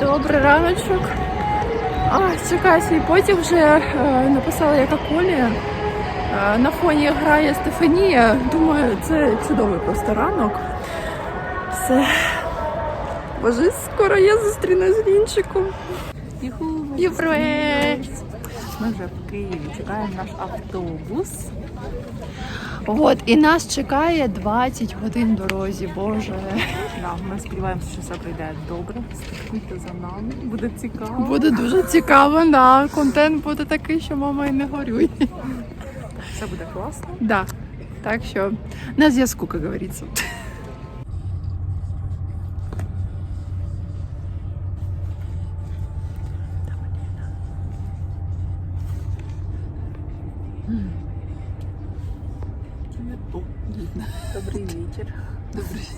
Добрий раночок. А, чекай свій потяг вже е, написала яка колія. Е, на фоні грає Стефанія. Думаю, це чудовий просто ранок. Все. Боже, скоро я зустрінусь з Лінчиком. Привет! Ми вже в Києві чекаємо наш автобус. От, і нас чекає 20 годин дорозі, боже. Да, ми сподіваємося, що все пройде добре. Слідкуйте за нами, буде цікаво. Буде дуже цікаво, да. Контент буде такий, що мама і не горюй. Все буде класно. Да. Так що на зв'язку, як говориться. Добрий вечір. Добрий.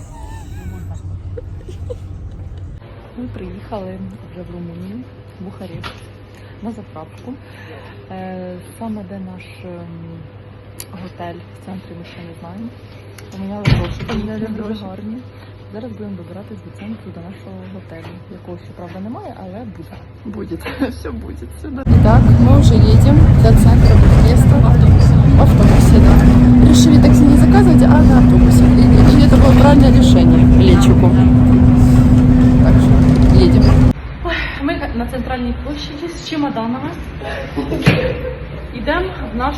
Ми приїхали вже в Румунію, в Бухарест, на заправку. Е, Саме де наш ем, готель в центрі ми ще не знаємо. Поміняли гроші, Поміняли дуже гарні. Зараз будемо добиратись до центру, до нашого готелю, якого ще правда немає, але буде. Будет, все будет сюда. Итак, мы уже едем до центра Бухареста. В автобусе. В автобусе, да. Решили такси не заказывать, а на автобусе. И, и это было правильное решение, Лечику. Так что едем. Ми на центральній площаді з чемоданами. Йдемо в наш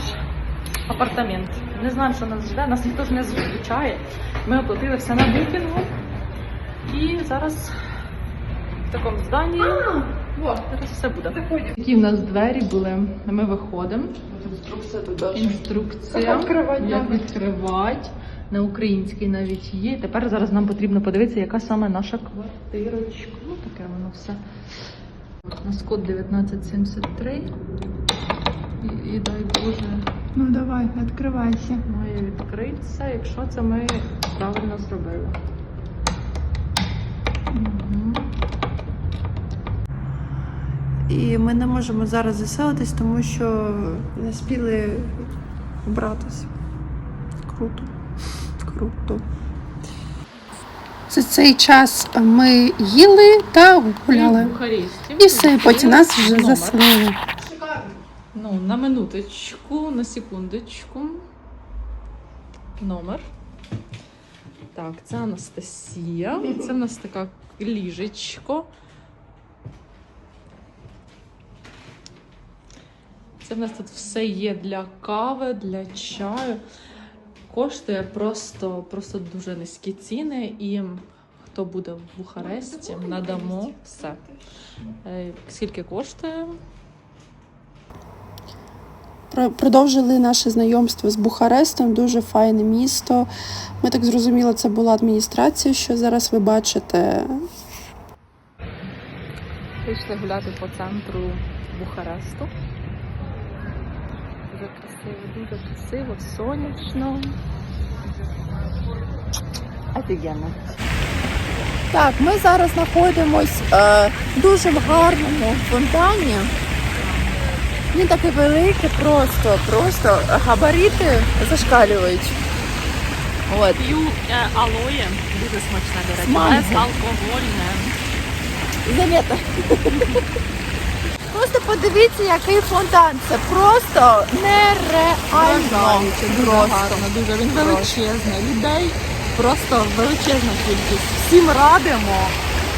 апартамент. Не знаємо, що нас жде, нас ніхто ж не зустрічає. Ми оплатили все на букінгу. І зараз в такому зданні зараз все буде. Які в нас двері були, ми виходимо. Инструкция туда Інструкція, Як відкривати як навіть. відкривати. На українській навіть є. Тепер зараз нам потрібно подивитися, яка саме наша квартирочка. Ну таке воно все. У нас код 1973. І, і дай Боже, Ну давай, открывайся. має відкритися, якщо це ми правильно зробили. Мгм. І ми не можемо зараз заселитись, тому що не спіли вбратися. Круто. Круто. За цей час ми їли та гуляли. І все, потім нас вже заселили. Ну, на минуточку, на секундочку. Номер. Так, це Анастасія. Це в нас така ліжечко. Це в нас тут все є для кави, для чаю. Коштує просто, просто дуже низькі ціни. І хто буде в Бухаресті, надамо все. Е, Скільки коштує? Продовжили наше знайомство з Бухарестом. Дуже файне місто. Ми так зрозуміли, це була адміністрація, що зараз ви бачите. Вийшли гуляти по центру Бухаресту. Дуже красиво, дуже красиво, сонячно. Офігенно. Так, ми зараз знаходимось е, дуже в гарному фонтані. Він такий великий, просто, просто габарити зашкалюють. От. П'ю е, алоє, дуже смачне, до речі, безалкогольне. Заметно. Просто подивіться, який фонтан. Це просто нереально. Дуже гарно, дуже він величезний. Людей просто величезна кількість. Всім радимо.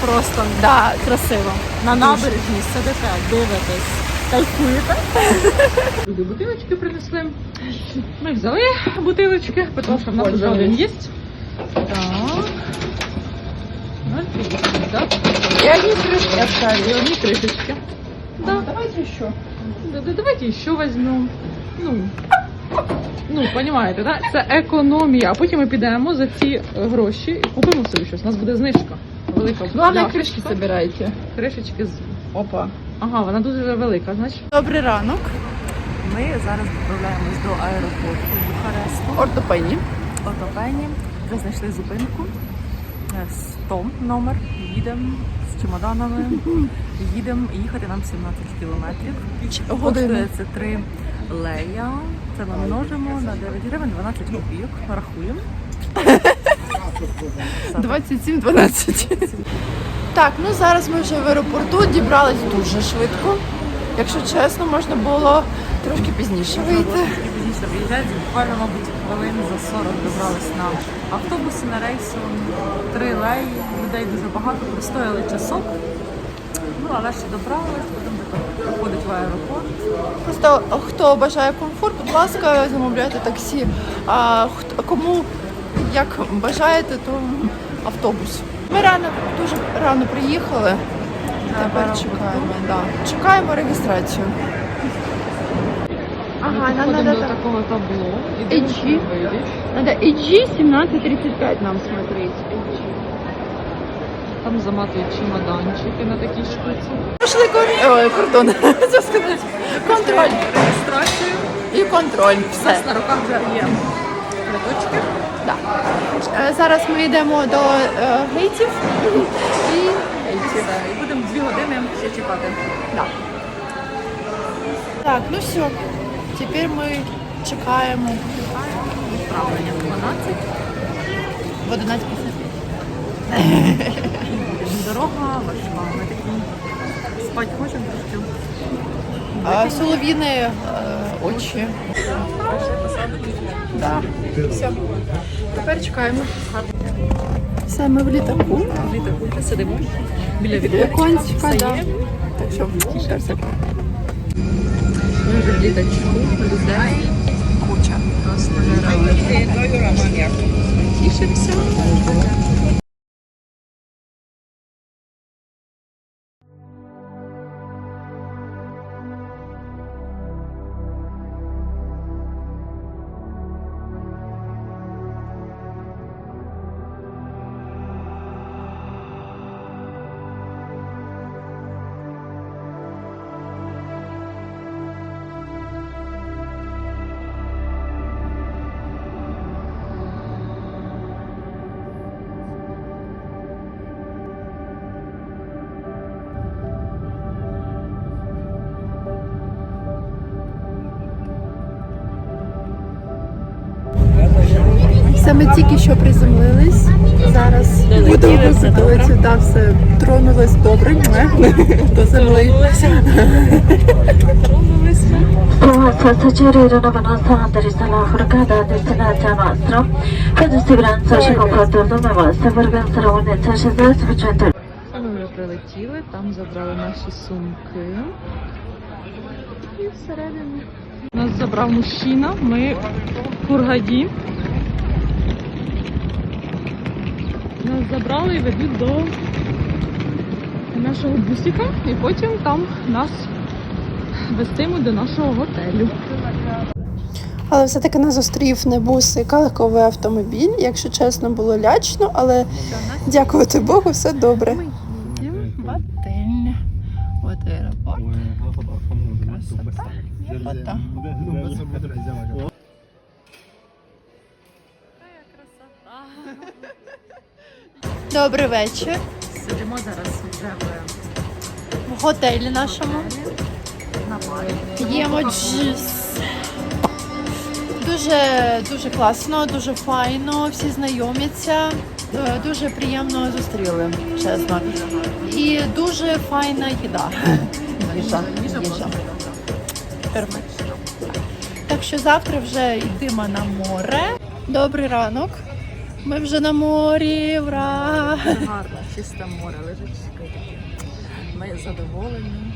Просто Да, красиво. на набережні сидите, дивитесь, кайфуєте. Люди бутилочки принесли. Ми взяли бутилочки, тому що в нас вже один є. Так. 0,50, так? І одні кришки крышечки. Да. Давайте ще. Да, да, давайте еще возьмем. Ну, ну, понимаєте, да? Це економія. А потім ми підемо за ці е, гроші і купимо собі щось. У нас буде знижка. Велика Главное, пляшечка. кришки собирайте. Кришечки з. Опа. Ага, вона дуже велика, значить. Добрий ранок. Ми зараз відправляємось до аеропорту Бухаресту. Ортопені. Отопені. Вже знайшли зупинку. Е, 100 номер. Їдемо з чемоданами. Їдемо. Їхати нам 17 кілометрів. Коштує це 3 лея. Це ми множимо на 9 гривень 12 копійок. Рахуємо. 27-12. Так, ну зараз ми вже в аеропорту дібрались дуже швидко. Якщо чесно, можна було трошки пізніше вийти. Пізніше виїжджають, буквально, мабуть, хвилин за 40 добрались на автобусі на рейсу. Три леї, людей дуже багато, простояли часок. Ну, але ще добрались, тепер проходити в аеропорт. Просто хто бажає комфорт, будь ласка, замовляйте таксі. А хто кому як бажаєте, то автобус. Ми рано дуже рано приїхали. Тепер чекаємо. Да. Чекаємо реєстрацію. Ага, нам надо до такого табло. HG. Надо EG 1735 нам смотреть. Там заматують чемоданчики на такій штуці. Пошли кор... Ой, кордон. Це сказати. Контроль. Реєстрацію. І контроль. У Все. нас на руках вже є квиточки. Да. Е, Зараз ми йдемо до е, гейтів і гейтів. І будемо дві години ще чекати. Да. Так, ну все. Тепер ми чекаємо Відправлення 12. в 11.55. Дорога важка. Ми такі спати хочемо трошки. А солов'їни е, очі. Да. Все. Тепер чекаємо. Все, ми в літаку. Літаку сидимо біля є. Так що, все. В літачку, людей куча. Просто нереально. Тішимося. Все, ми тільки що приземлились. Зараз будемо готуватися. Да, все тронулись добре. До organizzare un'esercizio sufficiente Ми вже прилетіли, там забрали наші сумки. І всередину. Нас забрав мужчина, ми в Хургаді. Нас забрали і ведуть до нашого бусика, і потім там нас вестимуть до нашого готелю. Але все-таки нас зустрів не бусик, а легковий автомобіль. Якщо чесно, було лячно, але дякувати Богу, все добре. Ми їдемо в отель. От аеропорт. Красота. Фото. Добрий вечір. Сидимо зараз вже в готелі нашому. на барі. Джис. Дуже дуже класно, дуже файно, всі знайомляться. Е, Дуже приємно зустріли, чесно. І дуже файна їда. Їжа. Їжа. Так що завтра вже йдемо на море. Добрий ранок. Ми вже на морі. Ура! Гарно, чисте море лежить. Ми задоволені.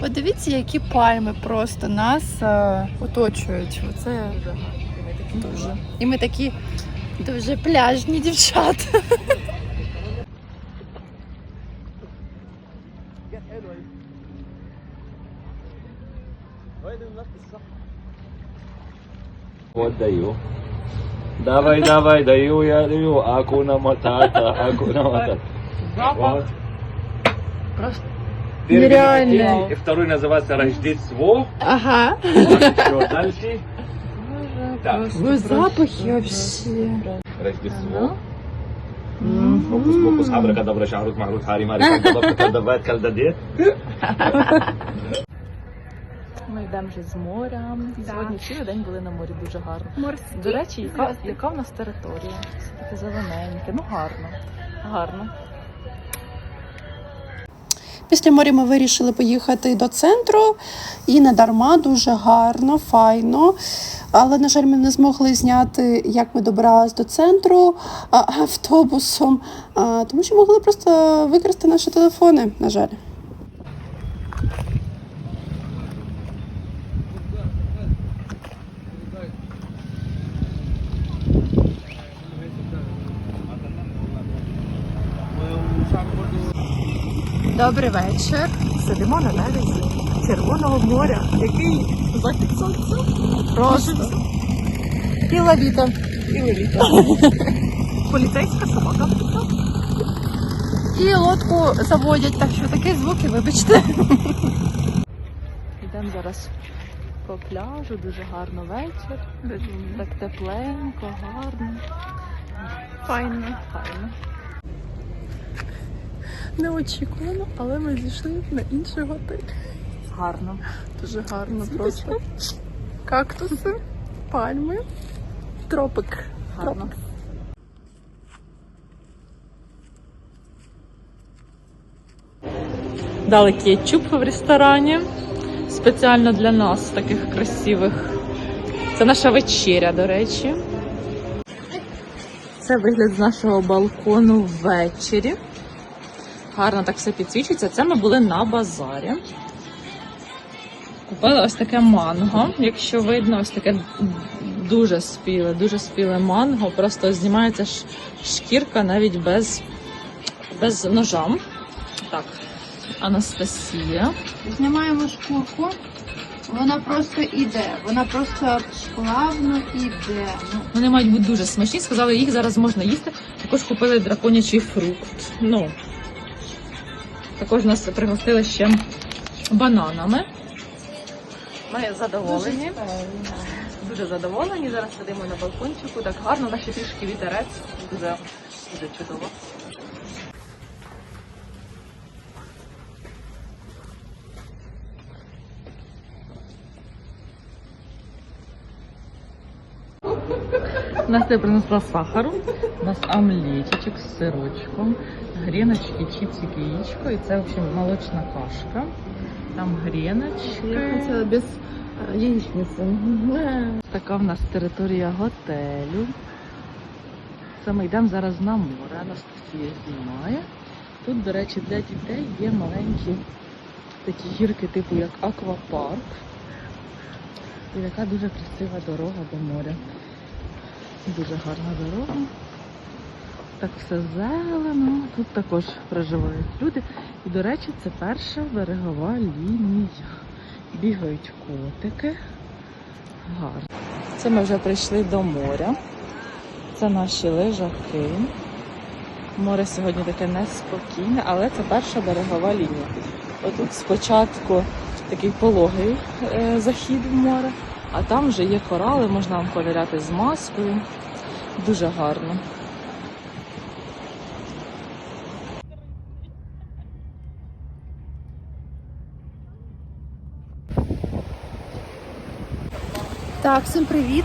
Подивіться, які пальми просто нас е, оточують. Оце Дуже гарно. І ми такі дуже. І ми такі дуже пляжні дівчата. Вот даю. Давай, давай, даю, я даю. Акуна матата, акуна матата. Вот. Просто Первый Нереально. и второй называется Рождество. Ага. Что дальше? Так, Ви запахи вообще. Рождество. Фокус, фокус, абракадабра, шахрут, махрут, хари, мари, кальдабаб, кальдабет, кальдадет. Ми йдемо вже з моря. Сьогодні цілий день були на морі дуже гарно. Морські. До речі, яка, яка в нас територія? Все таке зелененьке, ну гарно. Гарно. Після моря ми вирішили поїхати до центру і не дарма дуже гарно, файно. Але, на жаль, ми не змогли зняти, як ми добирались до центру автобусом, тому що могли просто використати наші телефони, на жаль. Добрий вечір. Сидимо на березі Червоного моря, який захід сонця. Просто. І лавіта. І лавіта. Поліцейська собака. І лодку заводять, так що такі звуки, вибачте. Йдемо зараз по пляжу, дуже гарно вечір. Так тепленько, гарно. Файно. Гарно. Неочікувано, але ми зійшли на інший готель. Гарно. Дуже гарно просто. Кактуси, пальми, тропик. Гарно. Дали кетчуп в ресторані. Спеціально для нас, таких красивих. Це наша вечеря, до речі. Це вигляд з нашого балкону ввечері. Гарно так все підсвічується. Це ми були на базарі. Купили ось таке манго. Якщо видно, ось таке дуже спіле, дуже спіле манго. Просто знімається шкірка навіть без, без ножа. Так, Анастасія. Знімаємо шкурку. Вона просто іде. Вона просто плавно іде. Ну, Вони мають бути дуже смачні. Сказали, їх зараз можна їсти. Також купили драконячий фрукт. Ну, також нас пригостили ще бананами. Ми задоволені. Дуже задоволені. Зараз сидимо на балкончику. Так гарно, наші трішки вітерець. Дуже, дуже чудово. Настя принесла сахару, у нас омлетичок з сирочком, гріночки, чіпсики, яєчко, і це, в общем, молочна кашка. Там гріночки. Це без е, яєчниці. Така в нас територія готелю. Це ми йдемо зараз на море. Анастасія знімає. Тут, до речі, для дітей є маленькі такі гірки, типу як аквапарк. І така дуже красива дорога до моря. Дуже гарна дорога. Так все зелено. Тут також проживають люди. І, до речі, це перша берегова лінія. Бігають котики. Гарно. Це ми вже прийшли до моря. Це наші лежаки. Море сьогодні таке неспокійне, але це перша берегова лінія. Отут спочатку такий пологий е, захід в море, а там вже є корали, можна вам повіряти з маскою. Дуже гарно. Так, всім привіт.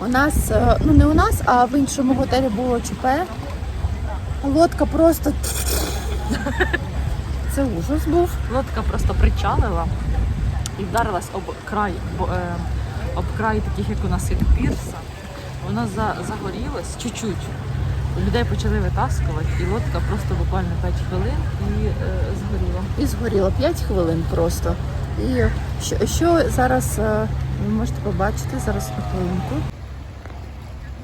У нас, е, ну не у нас, а в іншому готелі було ЧП. Лодка просто. Це ужас був. Лодка просто причалила і вдарилась об край, е, об край таких, як у нас як пірса. Вона за, загорілась чуть-чуть. Людей почали витаскувати, і лодка просто буквально 5 хвилин і е, згоріла. І згоріло 5 хвилин просто. І що, що зараз е, ви можете побачити зараз хвилинку.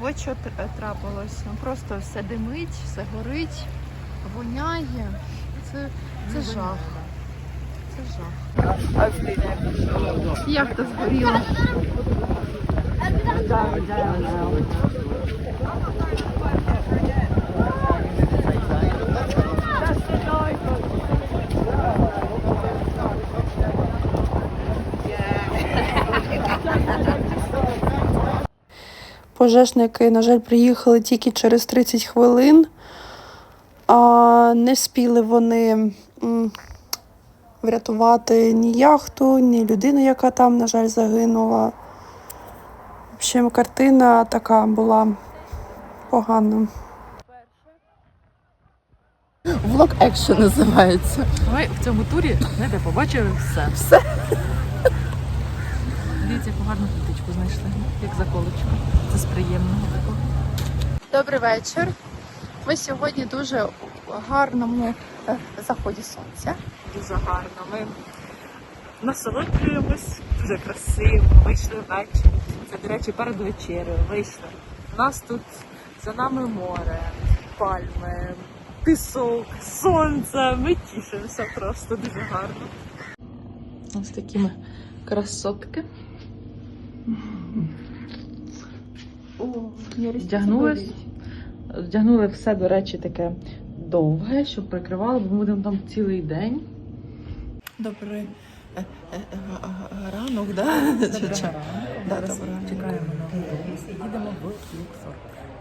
Ось що тр- трапилось. Ну, Просто все димить, все горить, воняє. Це, це жах. Це жах. Як Яхта згоріла. Пожежники, на жаль, приїхали тільки через 30 хвилин. А не спіли вони врятувати ні яхту, ні людину, яка там, на жаль, загинула. В общем, картина така була погана. Влог екшн називається. Ми в цьому турі, знаєте, побачили все. Все. Дивіться, яку гарну квіточку знайшли, як заколочку. З приємного такого. Добрий вечір. Ми сьогодні дуже у гарному е, заході сонця. Дуже гарно. Ми насолоджуємось, дуже красиво. Вийшли ввечері. Це, до речі, перед вечерею. Вийшли. У нас тут за нами море, пальми, пісок, сонце. Ми тішимося просто дуже гарно. Ось такі ми красотки. Вдягнулись. Вдягнули все, до речі, таке довге, щоб прикривало, бо ми будемо там цілий день. Добрий е, ранок, да? Чекаємо на і їдемо в Люксор.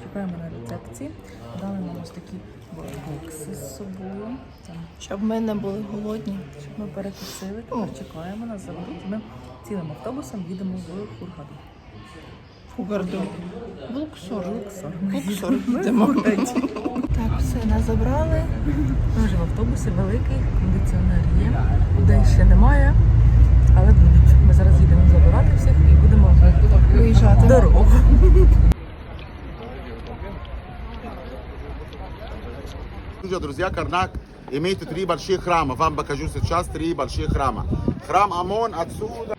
Чекаємо на рецепції. Дали нам ось такі бокси з собою. Щоб ми не були голодні. щоб ми перекусили, тепер чекаємо нас заберуть. Ми цілим автобусом їдемо в Хургаду. Фугарду. В Луксор. Луксор йдемо. Так, все, нас забрали. Ми вже в автобусі великий, кондиціонер є. Людей ще немає, але будуть. Ми зараз їдемо забирати всіх і будемо Виїжджати. дорогу. Друзья, друзья, Карнак имеет три больших храма. Вам покажу сейчас три больших храма. Храм Амон отсюда.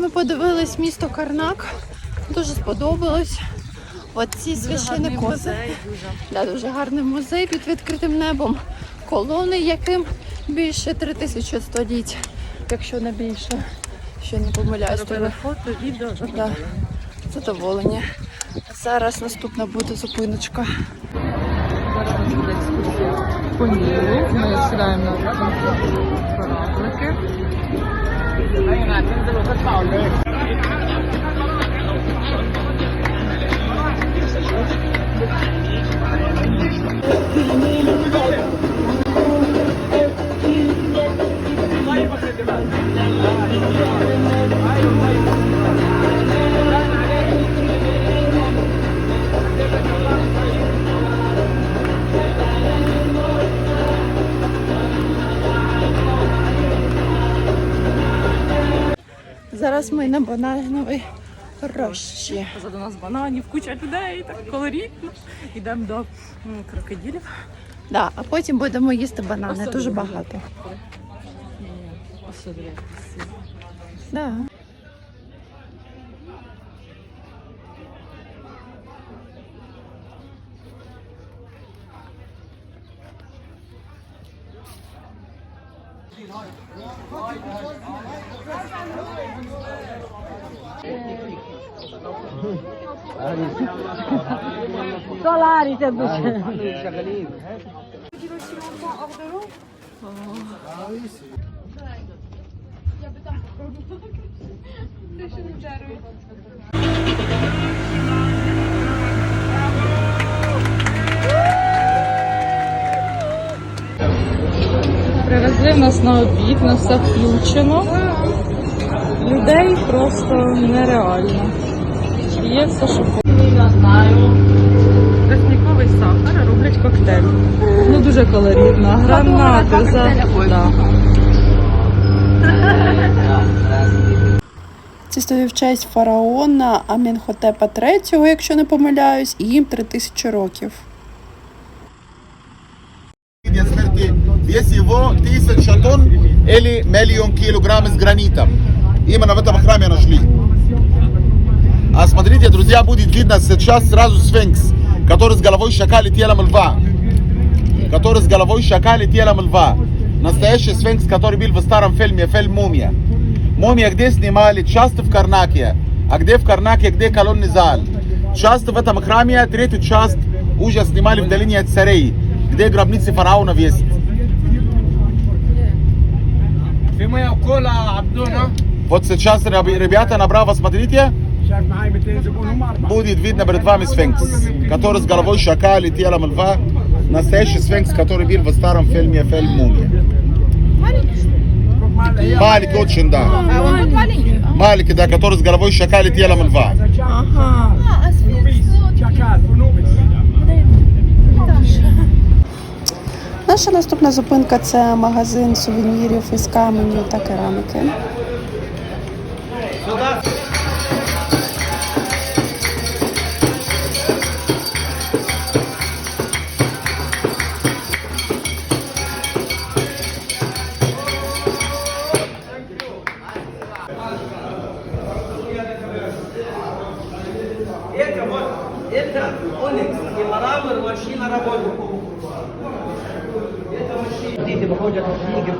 Зараз ми подивились місто Карнак. Дуже сподобалось. Оці священні кози. Да, дуже гарний музей під відкритим небом. Колони, яким більше 3000 століть, якщо не більше. Що не помиляюсь. Робили фото, відео. Да, задоволені. Зараз наступна буде зупиночка. Зараз буде по Ми сідаємо на кораблики. 哎呀，真走路可吵了嘞！Зараз ми на банановій рощі. Позаду нас бананів, куча людей, так колорітно. Йдемо до крокодилів. Да, а потім будемо їсти банани. Дуже багато. Особливо. сюди Да. Привезли нас на обід, на все включено. Людей просто нереально. Є все, що Тростниковий сахар роблять коктейль. Ну дуже колоритно. Гранати за да. Це стоїть в честь фараона Амінхотепа III, якщо не помиляюсь, і їм 3000 років. Вес его тысяча тонн или миллион килограмм из гранита. Именно в этом храме нашли. А смотрите, друзья, будет видно сейчас сразу сфинкс, который с головой шакали телом льва. Который с головой шакали телом льва. Настоящий сфинкс, который был в старом фильме, фильм «Мумия». «Мумия» где снимали? Часто в Карнаке. А где в Карнаке, где колонный зал? Часто в этом храме третью часть уже снимали в долине царей, где гробницы фараонов есть. Вот сейчас ребята на смотрите, Будет видно перед вами сфинкс, который с головой шакала и льва. Настоящий сфинкс, который был в старом фильме «Фильм Мумия». Маленький очень, да. Маленький, да, который с головой шакала и льва. Наша наступна зупинка це магазин сувенірів із каменю та кераміки.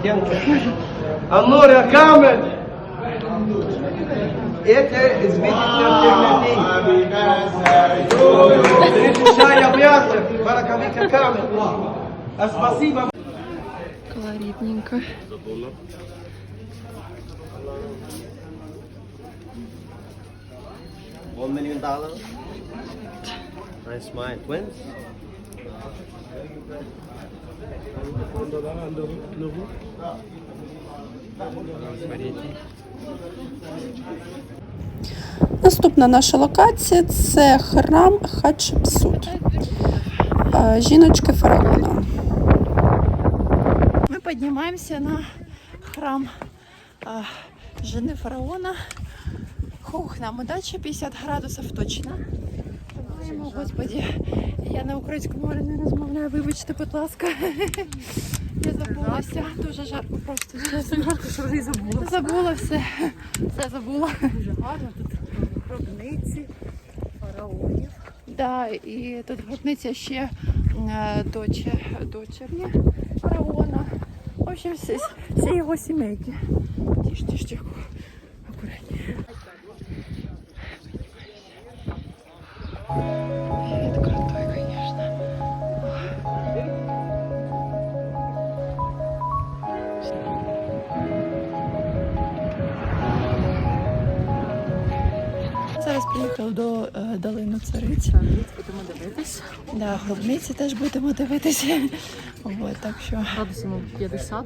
В тенки. Амора камер. Это избитый альтернатив. Решая мясо, бараковика камер. А спасибо. Колоритненько. One million dollars. Nice smile. Twins. Наступна наша локація це храм Хатшепсут. Е, Жіночки фараона. Ми піднімаємося на храм а, жени фараона. Хух, нам удача 50 градусів точно. Думаємо, Господі, я на українському мові не розмовляю, вибачте, будь ласка. Я забулася. Дуже жарко просто. Що вже забула. Забула все. Все забула. Дуже гарно тут гробниці фараонів. Да, і тут гробниця ще е, дочі, дочерні фараона. В общем, всі, його сімейки. Тиш, тиш, тих. Акуратні. Вид крутой, конечно. Зараз приїхали до е, долини цариць. Будемо дивитись. Да, гробниці теж будемо дивитися. От, так що Градусів, мабуть, 50.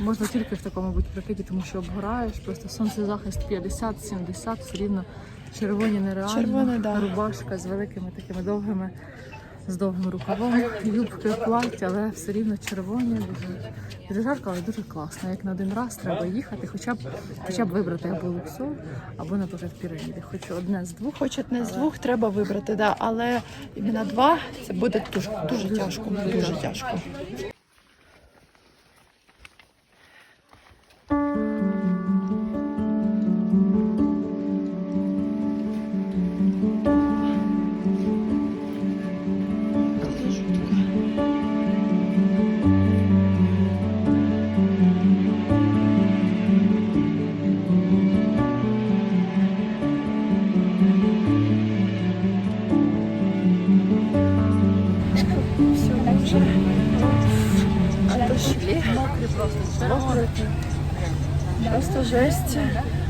Можна тільки в такому бути прикиді, тому що обгораєш. Просто сонцезахист 50-70, все рівно червоні нереально. Червоне, да. Рубашка з великими такими довгими, з довгим рукавом, юбки, плаття, але все рівно червоні. Дуже, дуже жарко, але дуже класно. Як на один раз треба їхати, хоча б хоча б вибрати або Луксор, або, наприклад, піраміди. Хоч одне з двох. хоч одне з двох треба вибрати, да, але іменно два це буде дуже, дуже тяжко. Дуже тяжко.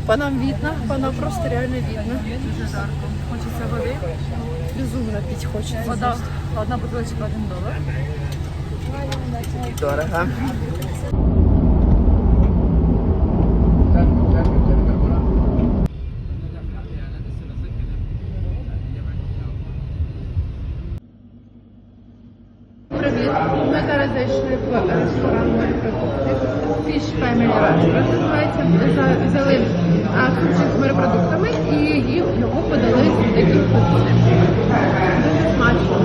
По нам видно, по нам просто реально видно. Дуже жарко. Хочеться води. Безумно пить хочется. Вода, одна бутылочка 1 долар. Дорого. Привіт. Ми зараз зайшли в ресторан морепродукти. Fish Family Restaurant називається. За- Взяли а, купчик з морепродуктами і їм його подали з таких купців. Дуже смачно.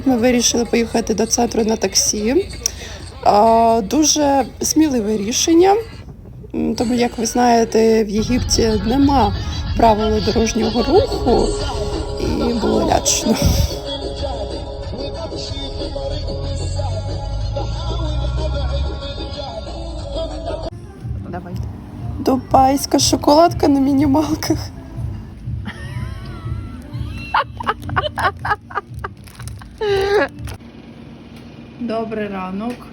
Тут ми вирішили поїхати до центру на таксі. Дуже сміливе рішення. Тому, як ви знаєте, в Єгипті нема правил дорожнього руху, і було лячно. Давай. Дубайська шоколадка на мінімалках. Добрий ранок.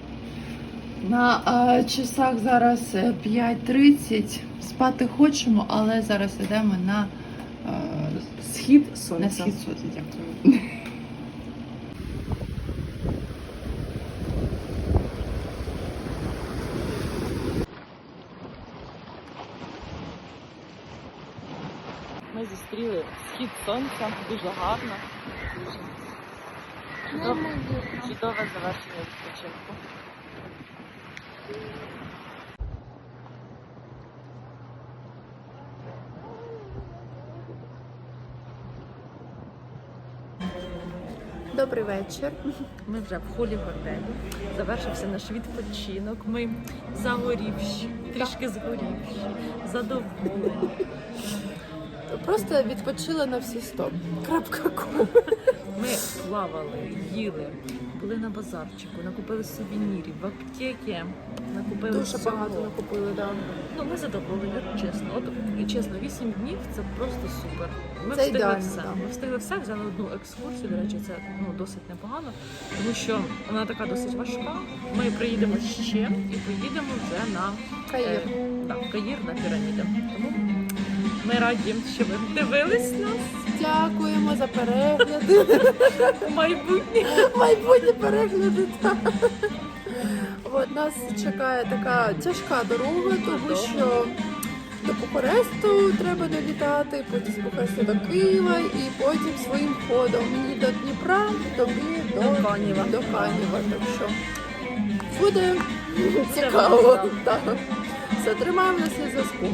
На е, часах зараз е, 5.30. Спати хочемо, але зараз йдемо на е, схід сонця. На схід сонця, дякую. Ми зустріли схід сонця, дуже гарно. Дуже чудове, завершення відпочинку. Добрий вечір. Ми вже в холі готелю. Завершився наш відпочинок. Ми загорівші, трішки згорівші, задоволені. Просто відпочили на всі сто. Крапка ком. Ми плавали, їли, були на базарчику, накупили сувенірів, в аптеки, накупили Дуже всього. багато накупили, да. Ну, ми задоволені, чесно. От і чесно, 8 днів це просто супер. Ми Це встигли ідеально, все. да. Ми встигли все, взяли одну екскурсію. До речі, це ну досить непогано, тому що вона така досить важка. Ми приїдемо ще і поїдемо вже на Каїр. е, да, в Каїр на піраміди. Тому ми раді, що ви дивились нас Дякуємо за перегляди. у майбутнє. Майбутні перегляди. так. От нас чекає така тяжка дорога, тому що до Бухаресту треба долітати, потім з Бухаресту до Києва і потім своїм ходом мені до Дніпра, тобі до, До Канєва. До Канєва. Так що буде цікаво. Так. Все, тримаємо на зв'язку.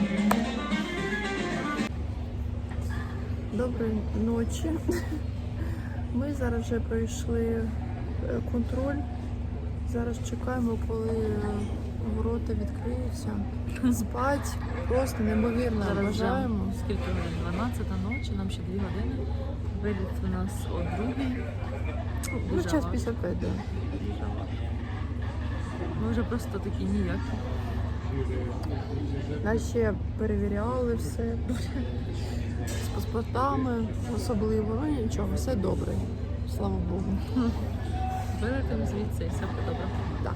Доброї ночі. Ми зараз вже пройшли е, контроль. Зараз чекаємо, коли е, ворота відкриються. Спать просто неймовірно Зараз вже скільки годин? 12 ночі, нам ще 2 години. Виліт у нас о другій. Ну, час. 55, да. Ми вже просто такі ніякі. Нас ще перевіряли все. З паспортами особливо. Ну нічого, все добре. Слава Богу. Вилетимо звідси і все буде добре. Так.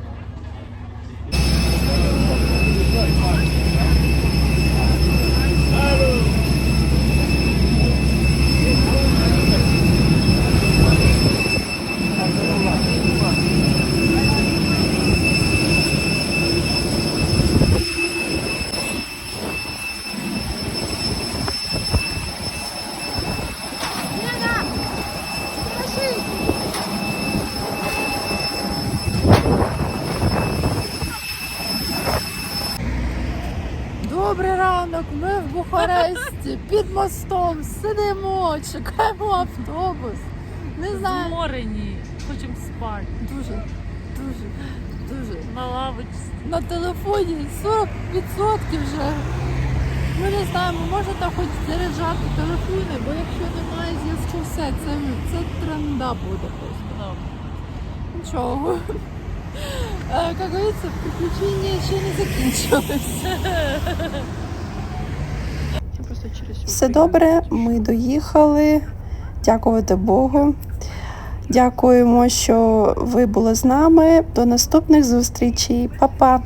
Ранок, ми в Бухаресті під мостом сидимо, чекаємо автобус. Не знаю. Зморені, хочемо спати. Дуже, дуже, дуже. На лавочці. На телефоні 40% вже. Ми не знаємо, можете хоч заряджати телефони, бо якщо немає зв'язку, все, це, це тренда буде просто. Нічого. Е, Як говориться, приключення ще не закінчились. Все добре, ми доїхали. Дякувати Богу. Дякуємо, що ви були з нами. До наступних зустрічей. Па-па!